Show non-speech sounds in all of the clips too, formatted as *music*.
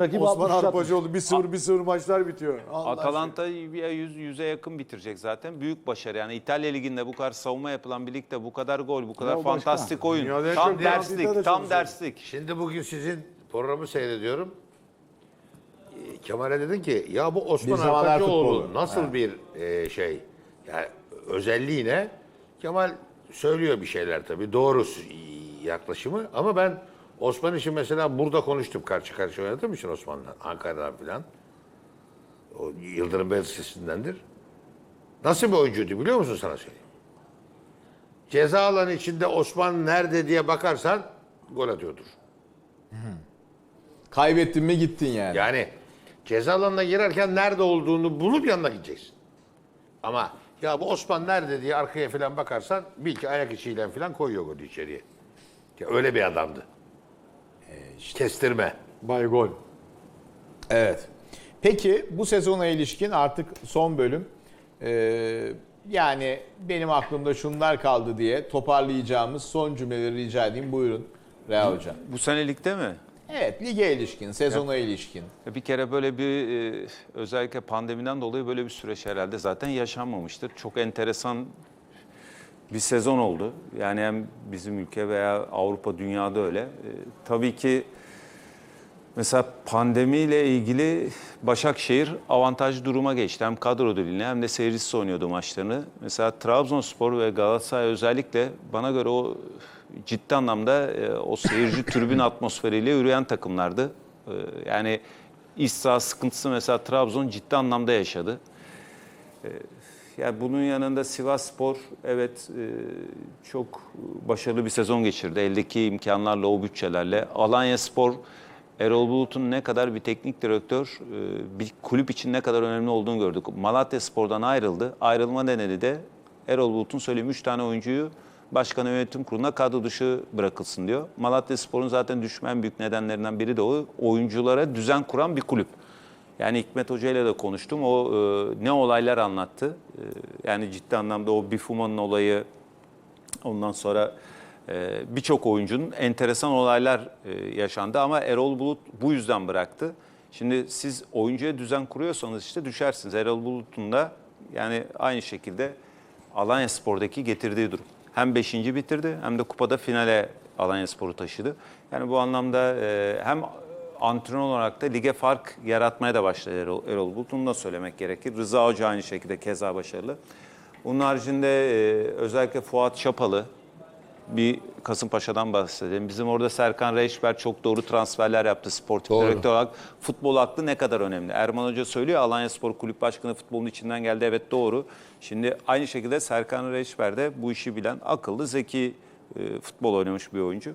Rakip Osman 60 Arpacıoğlu 1-0 1-0 maçlar bitiyor. Allah Atalanta bir yüz, yüze yakın bitirecek zaten. Büyük başarı. Yani İtalya Ligi'nde bu kadar savunma yapılan bir ligde bu kadar gol, bu kadar Ya o başka. fantastik oyun. Dünyada en Tam çok derslik, de tam çalışıyor. derslik. Şimdi bugün sizin programı seyrediyorum. Ee, Kemal'e dedin ki ya bu Osman Bir zamanlar Arpacıoğlu futbolu. nasıl bir e, şey? Yani özelliği ne? Kemal söylüyor bir şeyler tabii. Doğru s- yaklaşımı ama ben Osman için mesela burada konuştum karşı karşıya oynadığım için Osman'la Ankara'dan falan. O Yıldırım Belediyesi'ndendir. Nasıl bir oyuncuydu biliyor musun sana söyleyeyim? Ceza alanı içinde Osman nerede diye bakarsan gol atıyordur. Kaybettin mi gittin yani. Yani ceza alanına girerken nerede olduğunu bulup yanına gideceksin. Ama ya bu Osman nerede diye arkaya falan bakarsan bil ki ayak içiyle falan koyuyor golü içeriye. Ya öyle bir adamdı. Kestirme. Bay gol. Evet. Peki bu sezona ilişkin artık son bölüm. Ee, yani benim aklımda şunlar kaldı diye toparlayacağımız son cümleleri rica edeyim. Buyurun Reha Hocam. Bu senelikte mi? Evet lige ilişkin, sezona ilişkin. Bir kere böyle bir e, özellikle pandemiden dolayı böyle bir süreç herhalde zaten yaşanmamıştır. Çok enteresan bir sezon oldu. Yani hem bizim ülke veya Avrupa, dünyada öyle. E, tabii ki mesela pandemiyle ilgili Başakşehir avantajlı duruma geçti. Hem kadro diline hem de seyircisi oynuyordu maçlarını. Mesela Trabzonspor ve Galatasaray özellikle bana göre o ciddi anlamda e, o seyirci tribün *laughs* atmosferiyle yürüyen takımlardı. E, Yani iç sıkıntısı mesela Trabzon ciddi anlamda yaşadı. Yani bunun yanında Sivas Spor evet e, çok başarılı bir sezon geçirdi. Eldeki imkanlarla, o bütçelerle. Alanya Spor, Erol Bulut'un ne kadar bir teknik direktör, e, bir kulüp için ne kadar önemli olduğunu gördük. Malatya Spor'dan ayrıldı. Ayrılma nedeni de Erol Bulut'un söylediği 3 tane oyuncuyu başkan ve yönetim kuruluna kadro dışı bırakılsın diyor. Malatya Spor'un zaten düşme en büyük nedenlerinden biri de o. Oyunculara düzen kuran bir kulüp. Yani Hikmet Hoca ile de konuştum. O e, ne olaylar anlattı. Yani ciddi anlamda o Bifuma'nın olayı, ondan sonra e, birçok oyuncunun enteresan olaylar e, yaşandı. Ama Erol Bulut bu yüzden bıraktı. Şimdi siz oyuncuya düzen kuruyorsanız işte düşersiniz. Erol Bulut'un da yani aynı şekilde Alanya Spor'daki getirdiği durum. Hem 5. bitirdi hem de kupada finale Alanya Spor'u taşıdı. Yani bu anlamda e, hem antrenör olarak da lige fark yaratmaya da başladı Erol, Erol Bulut. Bunu da söylemek gerekir. Rıza Hoca aynı şekilde keza başarılı. Bunun haricinde e, özellikle Fuat Çapalı, bir Kasımpaşa'dan bahsedelim. Bizim orada Serkan Reçber çok doğru transferler yaptı sportif direktör olarak. Futbol aklı ne kadar önemli? Erman Hoca söylüyor Alanya Spor Kulüp Başkanı futbolun içinden geldi. Evet doğru. Şimdi aynı şekilde Serkan Reçber de bu işi bilen akıllı, zeki e, futbol oynamış bir oyuncu.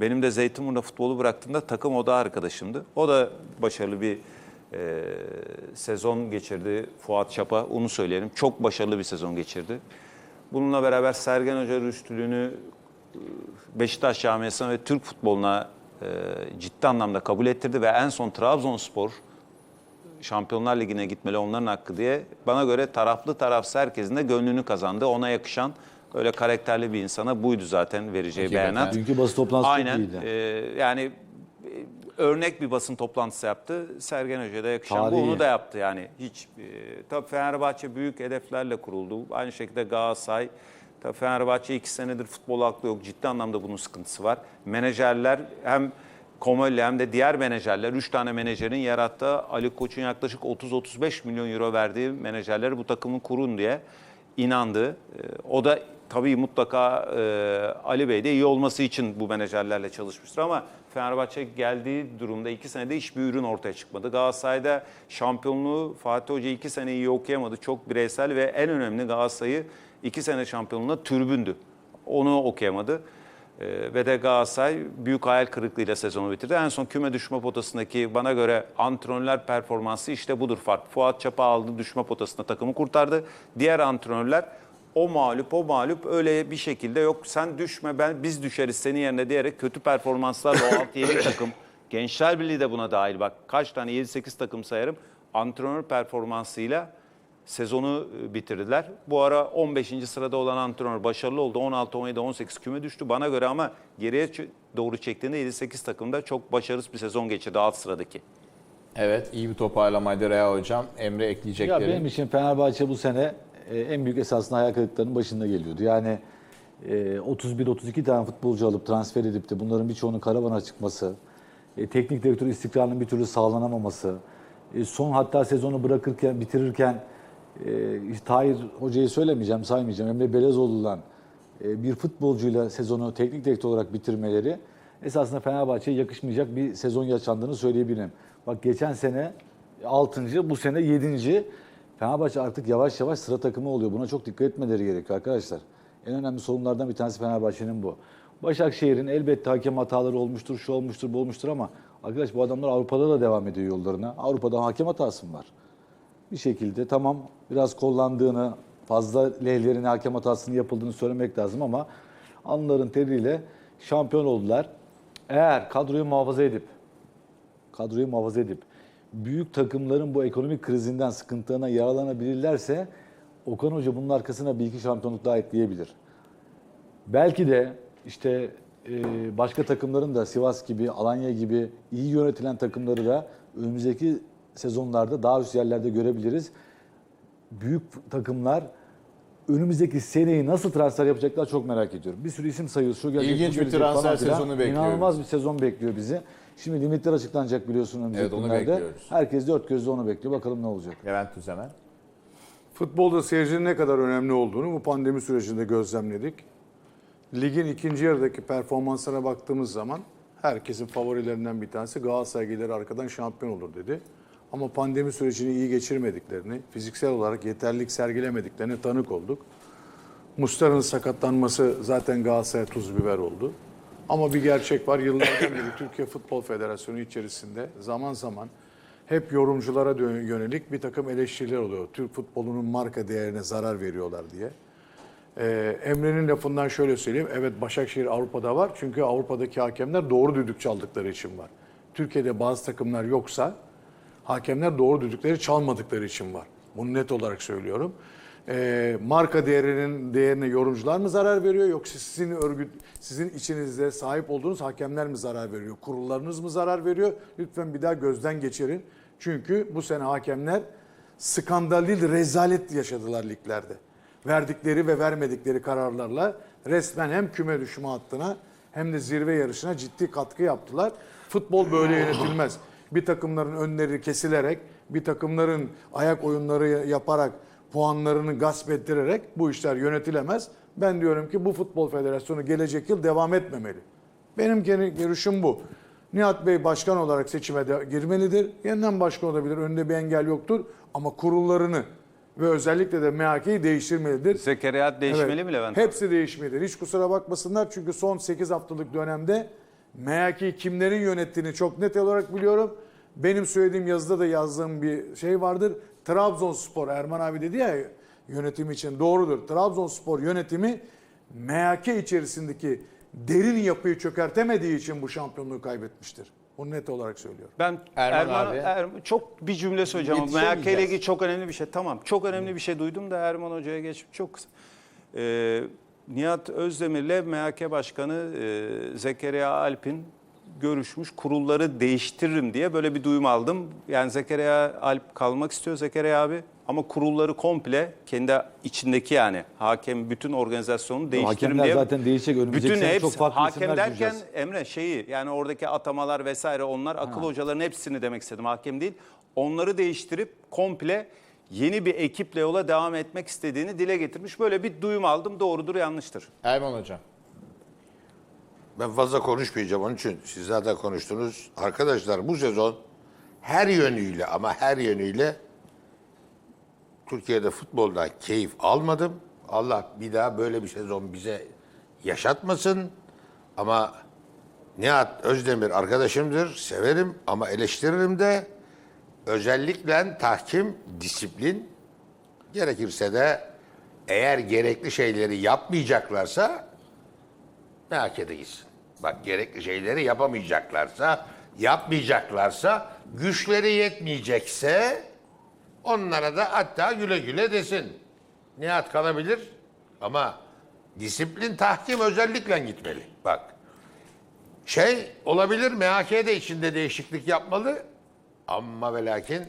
Benim de Zeytinburnu'da futbolu bıraktığımda takım oda arkadaşımdı. O da başarılı bir e, sezon geçirdi Fuat Çapa. Onu söyleyelim. Çok başarılı bir sezon geçirdi. Bununla beraber Sergen Hoca rüştülüğünü Beşiktaş camiasına ve Türk futboluna e, ciddi anlamda kabul ettirdi ve en son Trabzonspor Şampiyonlar Ligi'ne gitmeli onların hakkı diye bana göre taraflı tarafsız herkesin de gönlünü kazandı. Ona yakışan böyle karakterli bir insana buydu zaten vereceği beyanat. Dünkü basın toplantısı Aynen. iyiydi. e, yani e, örnek bir basın toplantısı yaptı. Sergen Hoca'ya da yakışan bu Tarihi. onu da yaptı yani. Hiç e, tabii Fenerbahçe büyük hedeflerle kuruldu. Aynı şekilde Galatasaray Tabii Fenerbahçe iki senedir futbol aklı yok. Ciddi anlamda bunun sıkıntısı var. Menajerler hem Komolli hem de diğer menajerler, 3 tane menajerin yarattığı Ali Koç'un yaklaşık 30-35 milyon euro verdiği menajerleri bu takımın kurun diye inandı. Ee, O da tabii mutlaka e, Ali Bey de iyi olması için bu menajerlerle çalışmıştır ama Fenerbahçe geldiği durumda iki senede hiçbir ürün ortaya çıkmadı. Galatasaray'da şampiyonluğu Fatih Hoca iki sene iyi okuyamadı. Çok bireysel ve en önemli Galatasaray'ı iki sene şampiyonluğuna türbündü. Onu okuyamadı. Ee, ve de Galatasaray büyük hayal kırıklığıyla sezonu bitirdi. En son küme düşme potasındaki bana göre antrenörler performansı işte budur fark. Fuat Çapa aldı düşme potasında takımı kurtardı. Diğer antrenörler o mağlup o mağlup öyle bir şekilde yok sen düşme ben biz düşeriz senin yerine diyerek kötü performanslarla o 6-7 takım Gençler Birliği de buna dahil bak kaç tane 7-8 takım sayarım antrenör performansıyla sezonu e, bitirdiler. Bu ara 15. sırada olan antrenör başarılı oldu. 16, 17, 18 küme düştü bana göre ama geriye doğru çektiğinde 7-8 takımda çok başarısız bir sezon geçirdi alt sıradaki. Evet iyi bir toparlamaydı Rea Hocam. Emre Ya ekleyecekleri. benim için Fenerbahçe bu sene e, en büyük esasında hayal kırıklarının başında geliyordu. Yani e, 31-32 tane futbolcu alıp transfer edip de bunların birçoğunun karavana çıkması, e, teknik direktör istikrarının bir türlü sağlanamaması, e, son hatta sezonu bırakırken, bitirirken e, Tahir Hoca'yı söylemeyeceğim, saymayacağım. Emre Belezoğlu'dan e, bir futbolcuyla sezonu teknik direktör olarak bitirmeleri esasında Fenerbahçe'ye yakışmayacak bir sezon yaşandığını söyleyebilirim. Bak geçen sene 6. bu sene 7. Fenerbahçe artık yavaş yavaş sıra takımı oluyor. Buna çok dikkat etmeleri gerekiyor arkadaşlar. En önemli sorunlardan bir tanesi Fenerbahçe'nin bu. Başakşehir'in elbette hakem hataları olmuştur, şu olmuştur, bu olmuştur ama arkadaş bu adamlar Avrupa'da da devam ediyor yollarına. Avrupa'da hakem hatası mı var? bir şekilde tamam biraz kollandığını, fazla lehlerine hakem hatasının yapıldığını söylemek lazım ama anların teriyle şampiyon oldular. Eğer kadroyu muhafaza edip kadroyu muhafaza edip büyük takımların bu ekonomik krizinden, sıkıntılarına yaralanabilirlerse Okan Hoca bunun arkasına bir iki şampiyonluk daha ekleyebilir. Belki de işte e, başka takımların da Sivas gibi, Alanya gibi iyi yönetilen takımları da önümüzdeki sezonlarda daha üst yerlerde görebiliriz. Büyük takımlar önümüzdeki seneyi nasıl transfer yapacaklar çok merak ediyorum. Bir sürü isim sayıyoruz. Şu İlginç bir transfer sezonu bekliyoruz. İnanılmaz bir sezon bekliyor bizi. Şimdi limitler açıklanacak biliyorsun önümüzdeki Evet, onu günlerde. bekliyoruz. Herkes dört gözle onu bekliyor. Bakalım ne olacak. Levent Tüzemen. Futbolda seyircinin ne kadar önemli olduğunu bu pandemi sürecinde gözlemledik. Ligin ikinci yarıdaki performanslara baktığımız zaman herkesin favorilerinden bir tanesi Galatasaray gelir arkadan şampiyon olur dedi. Ama pandemi sürecini iyi geçirmediklerini, fiziksel olarak yeterlilik sergilemediklerine tanık olduk. Muslera'nın sakatlanması zaten Galatasaray'a tuz biber oldu. Ama bir gerçek var. Yıllardan beri Türkiye Futbol Federasyonu içerisinde zaman zaman hep yorumculara yönelik bir takım eleştiriler oluyor. Türk futbolunun marka değerine zarar veriyorlar diye. Ee, Emre'nin lafından şöyle söyleyeyim. Evet Başakşehir Avrupa'da var. Çünkü Avrupa'daki hakemler doğru düdük çaldıkları için var. Türkiye'de bazı takımlar yoksa hakemler doğru düdükleri çalmadıkları için var. Bunu net olarak söylüyorum. Ee, marka değerinin değerine yorumcular mı zarar veriyor yoksa sizin örgüt sizin içinizde sahip olduğunuz hakemler mi zarar veriyor? Kurullarınız mı zarar veriyor? Lütfen bir daha gözden geçirin. Çünkü bu sene hakemler skandal değil rezalet yaşadılar liglerde. Verdikleri ve vermedikleri kararlarla resmen hem küme düşme hattına hem de zirve yarışına ciddi katkı yaptılar. Futbol böyle yönetilmez. Bir takımların önleri kesilerek, bir takımların ayak oyunları yaparak, puanlarını gasp ettirerek bu işler yönetilemez. Ben diyorum ki bu Futbol Federasyonu gelecek yıl devam etmemeli. Benim görüşüm bu. Nihat Bey başkan olarak seçime de girmelidir. Yeniden başkan olabilir. Önünde bir engel yoktur. Ama kurullarını ve özellikle de MHK'yi değiştirmelidir. Zekeriya değişmeli Evet, mi Levent? Hepsi değişmelidir. Hiç kusura bakmasınlar çünkü son 8 haftalık dönemde MHK'yi kimlerin yönettiğini çok net olarak biliyorum. Benim söylediğim yazıda da yazdığım bir şey vardır. Trabzonspor, Erman abi dedi ya yönetim için doğrudur. Trabzonspor yönetimi MHK içerisindeki derin yapıyı çökertemediği için bu şampiyonluğu kaybetmiştir. Bunu net olarak söylüyorum. Ben Erman Erman, abi. Erman- çok bir cümle söyleyeceğim ama MHK ile ilgili çok önemli bir şey. Tamam çok önemli bir şey duydum da Erman Hoca'ya geç çok kısa. Ee, Nihat Özdemir'le MHK Başkanı e, Zekeriya Alp'in görüşmüş kurulları değiştiririm diye böyle bir duyum aldım. Yani Zekeriya Alp kalmak istiyor Zekeriya abi ama kurulları komple kendi içindeki yani hakem bütün organizasyonu değiştiririm hakemler diye. zaten değişecek. Önümüzdeki Bütün sene hepsi, çok farklı hakem isimler derken göreceğiz. Emre şeyi yani oradaki atamalar vesaire onlar akıl hocaların hepsini demek istedim hakem değil. Onları değiştirip komple yeni bir ekiple yola devam etmek istediğini dile getirmiş. Böyle bir duyum aldım doğrudur yanlıştır. Erman Hocam. Ben fazla konuşmayacağım onun için siz zaten konuştunuz. Arkadaşlar bu sezon her yönüyle ama her yönüyle Türkiye'de futbolda keyif almadım. Allah bir daha böyle bir sezon bize yaşatmasın. Ama Nihat Özdemir arkadaşımdır, severim ama eleştiririm de. Özellikle tahkim, disiplin gerekirse de eğer gerekli şeyleri yapmayacaklarsa MHK'de gitsin. Bak gerekli şeyleri yapamayacaklarsa, yapmayacaklarsa, güçleri yetmeyecekse onlara da hatta güle güle desin. Nihat kalabilir ama disiplin tahkim özellikle gitmeli. Bak şey olabilir MHK de içinde değişiklik yapmalı Ama ve lakin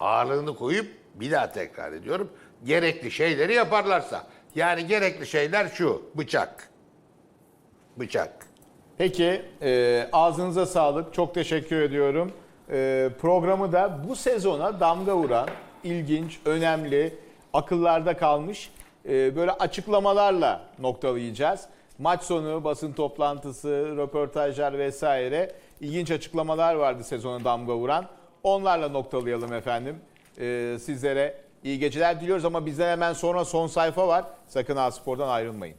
ağırlığını koyup bir daha tekrar ediyorum. Gerekli şeyleri yaparlarsa. Yani gerekli şeyler şu. Bıçak. Bıçak. Peki e, ağzınıza sağlık. Çok teşekkür ediyorum. E, programı da bu sezona damga vuran, ilginç, önemli, akıllarda kalmış e, böyle açıklamalarla noktalayacağız. Maç sonu basın toplantısı, röportajlar vesaire ilginç açıklamalar vardı sezona damga vuran. Onlarla noktalayalım efendim. E, sizlere iyi geceler diliyoruz ama bizden hemen sonra son sayfa var. Sakın A Spor'dan ayrılmayın.